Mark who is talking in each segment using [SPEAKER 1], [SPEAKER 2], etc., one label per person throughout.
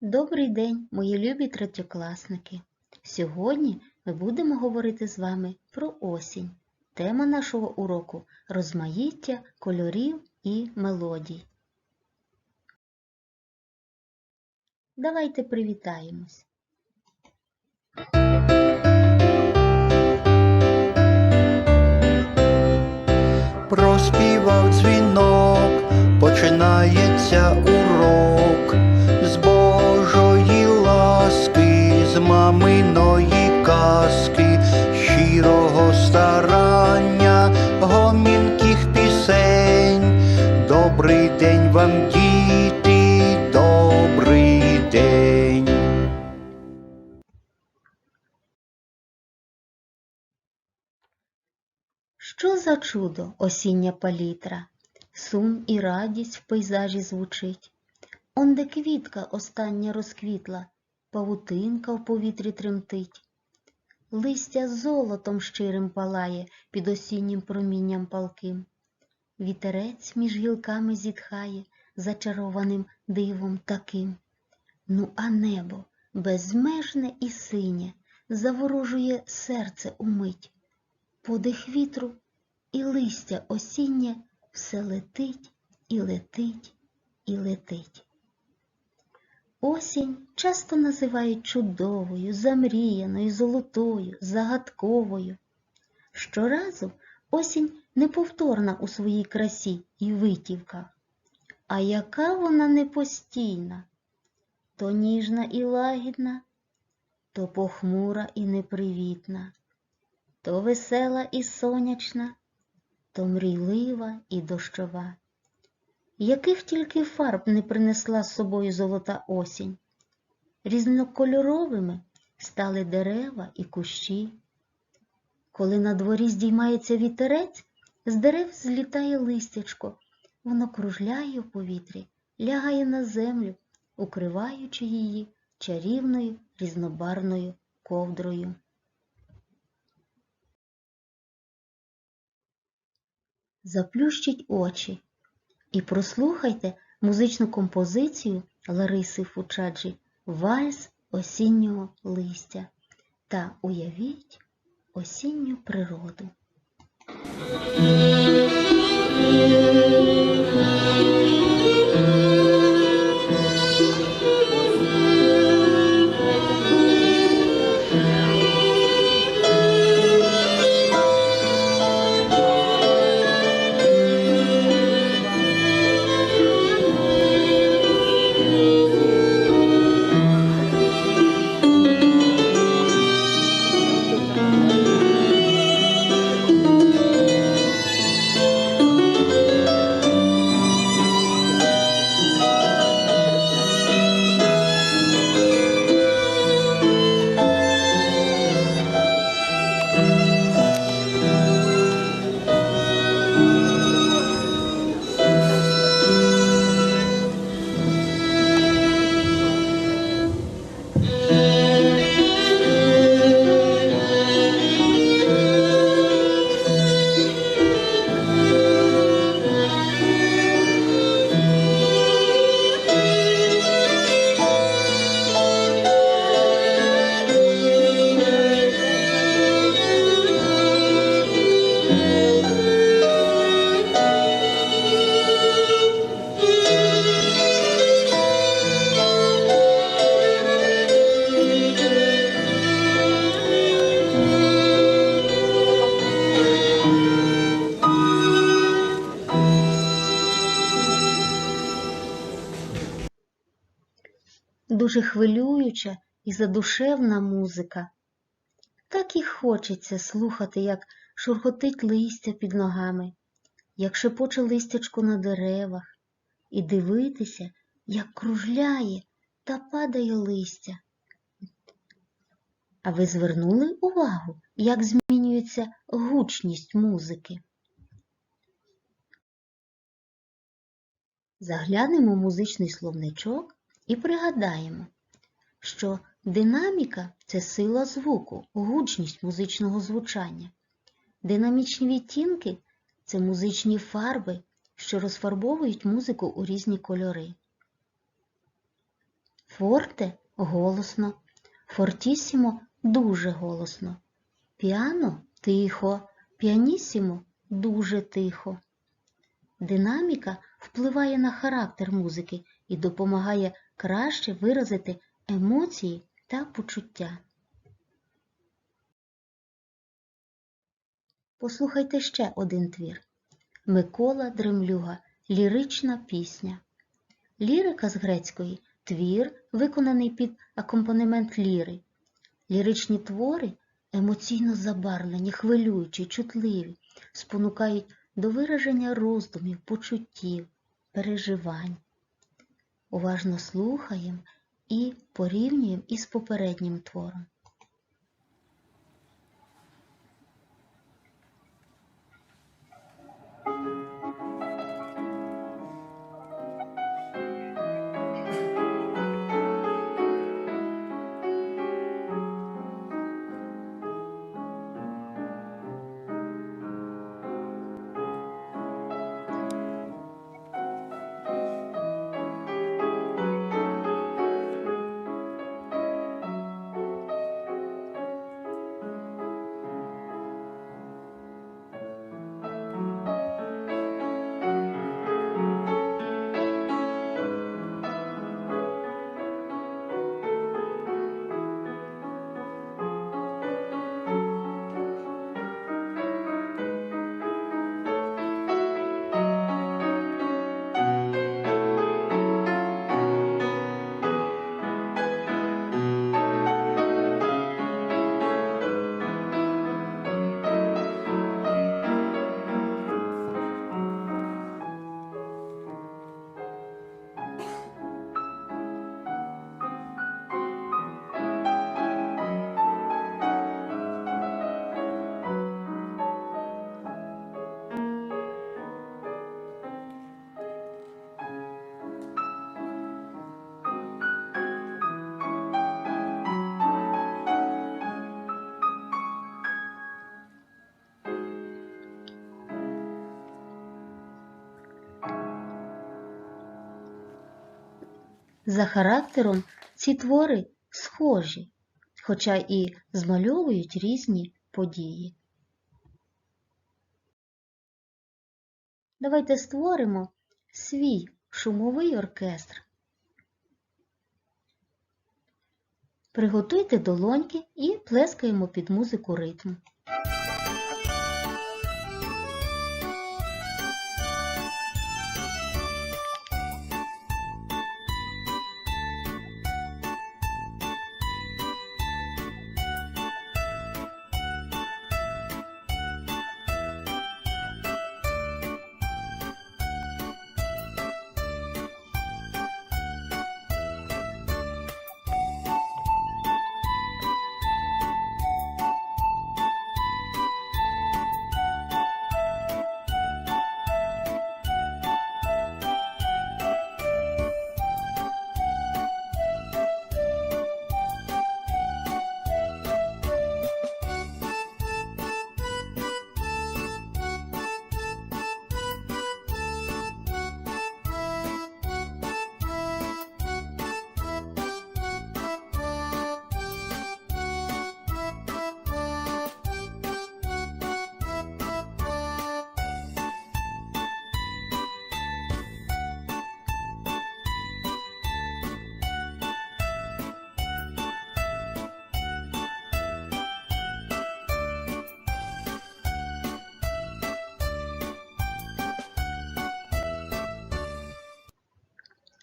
[SPEAKER 1] Добрий день, мої любі третьокласники! Сьогодні ми будемо говорити з вами про осінь. Тема нашого уроку розмаїття кольорів і мелодій. Давайте привітаємось.
[SPEAKER 2] Проспівав дзвінок, починається урок маминої казки, щирого старання, гомінких пісень. Добрий день вам, діти, добрий день.
[SPEAKER 1] Що за чудо осіння палітра? Сум і радість в пейзажі звучить. Онде квітка остання розквітла, павутинка в повітрі тремтить. Листя золотом щирим палає під осіннім промінням палким. Вітерець між гілками зітхає зачарованим дивом таким. Ну, а небо безмежне і синє заворожує серце умить. Подих вітру і листя осіннє все летить і летить і летить. Осінь часто називають чудовою, замріяною, золотою, загадковою. Щоразу осінь неповторна у своїй красі і витівках. А яка вона непостійна, то ніжна і лагідна, то похмура і непривітна то весела і сонячна, то мрійлива і дощова. Яких тільки фарб не принесла з собою золота осінь, різнокольоровими стали дерева і кущі. Коли на дворі здіймається вітерець, з дерев злітає листячко, воно кружляє в повітрі, лягає на землю, укриваючи її чарівною різнобарною ковдрою. Заплющіть очі і прослухайте музичну композицію Лариси Фучаджі Вальс осіннього листя та уявіть осінню природу. Дуже хвилююча і задушевна музика. Так і хочеться слухати, як шурхотить листя під ногами, як шепоче листячко на деревах, і дивитися, як кружляє та падає листя. А ви звернули увагу, як змінюється гучність музики? Заглянемо в музичний словничок і пригадаємо, що динаміка це сила звуку, гучність музичного звучання. Динамічні відтінки це музичні фарби, що розфарбовують музику у різні кольори. Форте голосно, фортісімо дуже голосно. Піано тихо, піанісімо дуже тихо. Динаміка впливає на характер музики і допомагає краще виразити емоції та почуття. Послухайте ще один твір. Микола Дремлюга. Лірична пісня. Лірика з грецької твір, виконаний під акомпанемент ліри. Ліричні твори емоційно забарвлені, хвилюючі, чутливі, спонукають до вираження роздумів, почуттів, переживань. Уважно слухаємо і порівнюємо із попереднім твором. За характером ці твори схожі, хоча і змальовують різні події. Давайте створимо свій шумовий оркестр. Приготуйте долоньки і плескаємо під музику ритму.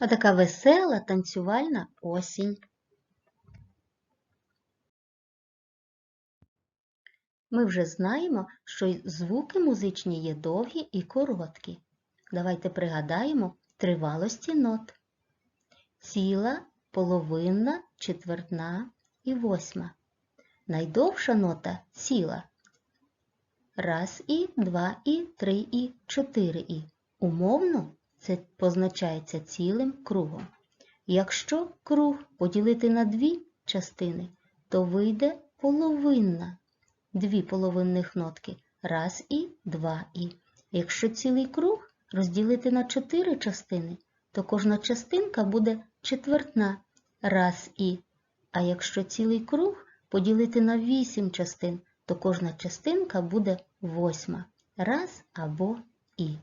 [SPEAKER 1] А така весела танцювальна осінь. Ми вже знаємо, що звуки музичні є довгі і короткі. Давайте пригадаємо тривалості нот. Ціла, половинна, четвертна і восьма. Найдовша нота ціла. Раз і, два і, три і, чотири і. Умовно це позначається цілим кругом. Якщо круг поділити на дві частини, то вийде половинна. Дві половинних нотки. Раз і, два і. Якщо цілий круг розділити на чотири частини, то кожна частинка буде четвертна. раз і. А якщо цілий круг поділити на вісім частин, то кожна частинка буде восьма. Раз або і.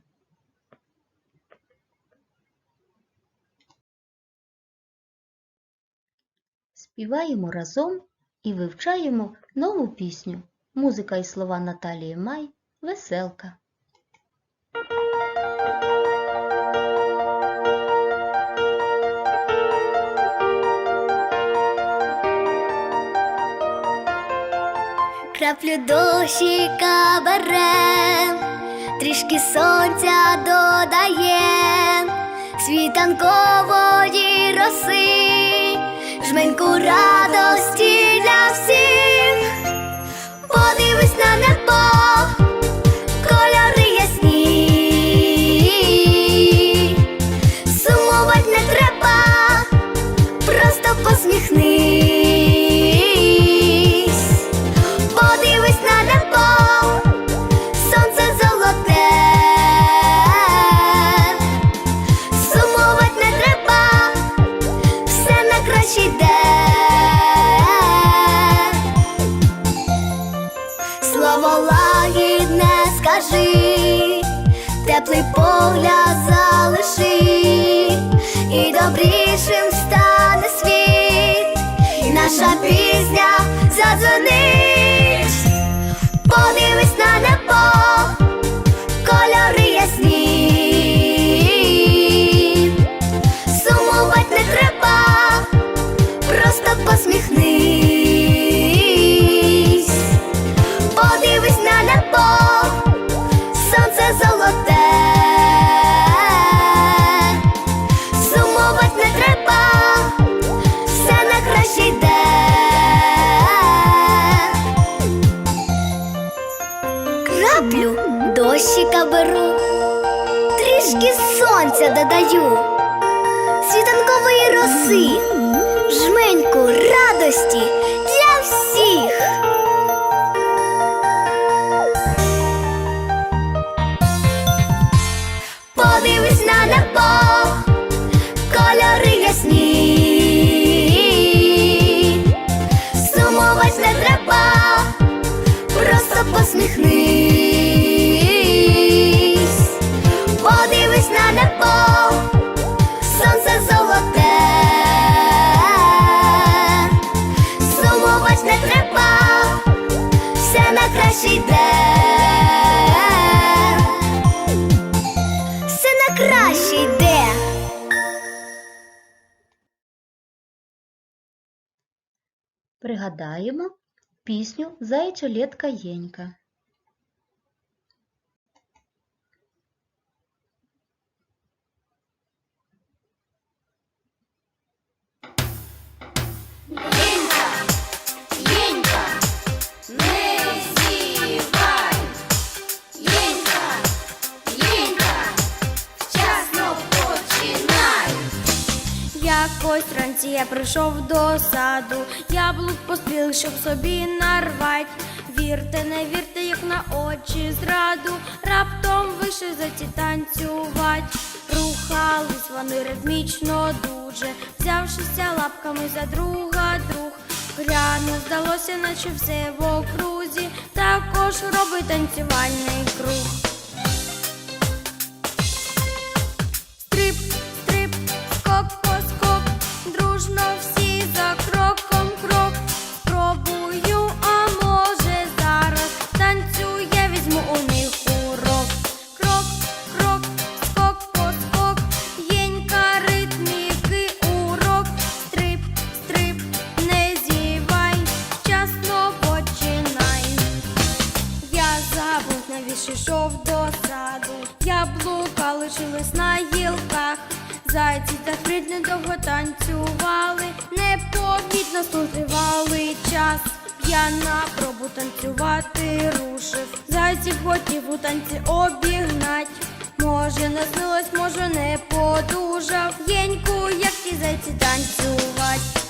[SPEAKER 1] Співаємо разом і вивчаємо нову пісню. Музика і слова Наталії Май Веселка.
[SPEAKER 3] Краплю дощика берем, трішки сонця додаєм, світанкової роси, жменьку радості для всіх, подивись на небо, погляд залиши, і добрішим стане світ, і наша пісня задзвонить. Подивись на небо, сонця додаю, світанкової роси, жменьку радості
[SPEAKER 1] Пригадаємо пісню Зайчолетка Єнька.
[SPEAKER 3] Єнька,
[SPEAKER 4] Якось вранці я прийшов до саду, яблук поспіл, щоб собі нарвать. Вірте, не вірте, як на очі зраду, раптом заці танцювать. Рухались вони ритмічно дуже, взявшися лапками за друга друг. Гляну, здалося, наче все в окрузі, також робить танцювальний круг. На гілках. Зайці та фрідни, довго танцювали, непомітно стуживали час. Я на пробу танцювати рушив. Зайців хотів у танці обігнать. Може, не снилось, може, не подужав. Єньку, як ті зайці танцювать.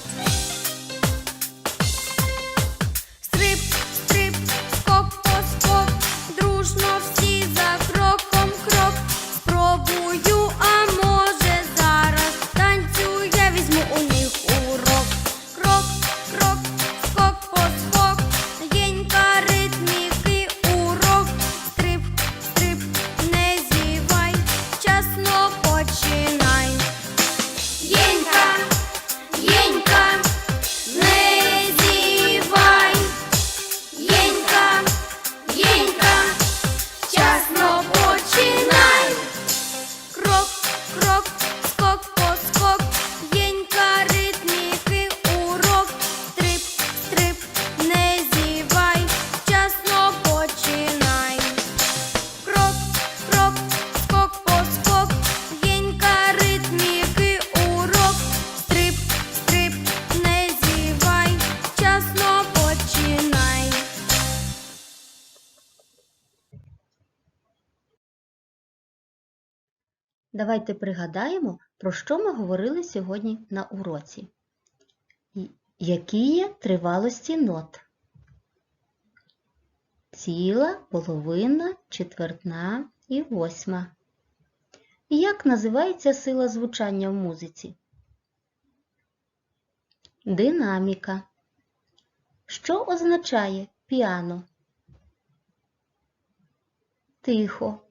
[SPEAKER 1] Давайте пригадаємо, про що ми говорили сьогодні на уроці. Які є тривалості нот? Ціла, половина, четвертна і восьма. Як називається сила звучання в музиці? Динаміка. Що означає піано? Тихо.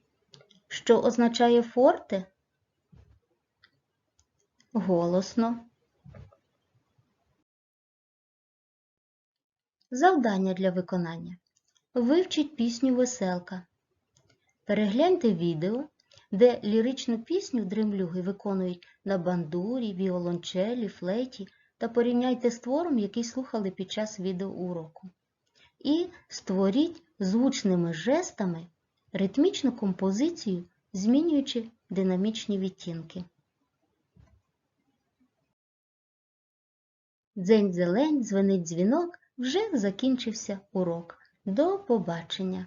[SPEAKER 1] Що означає форте? Голосно. Завдання для виконання. Вивчіть пісню Веселка. Перегляньте відео, де ліричну пісню дремлюги виконують на бандурі, віолончелі, флейті та порівняйте з твором, який слухали під час відеоуроку. І створіть звучними жестами ритмічну композицію, змінюючи динамічні відтінки. Дзень зелень, дзвенить дзвінок, вже закінчився урок. До побачення!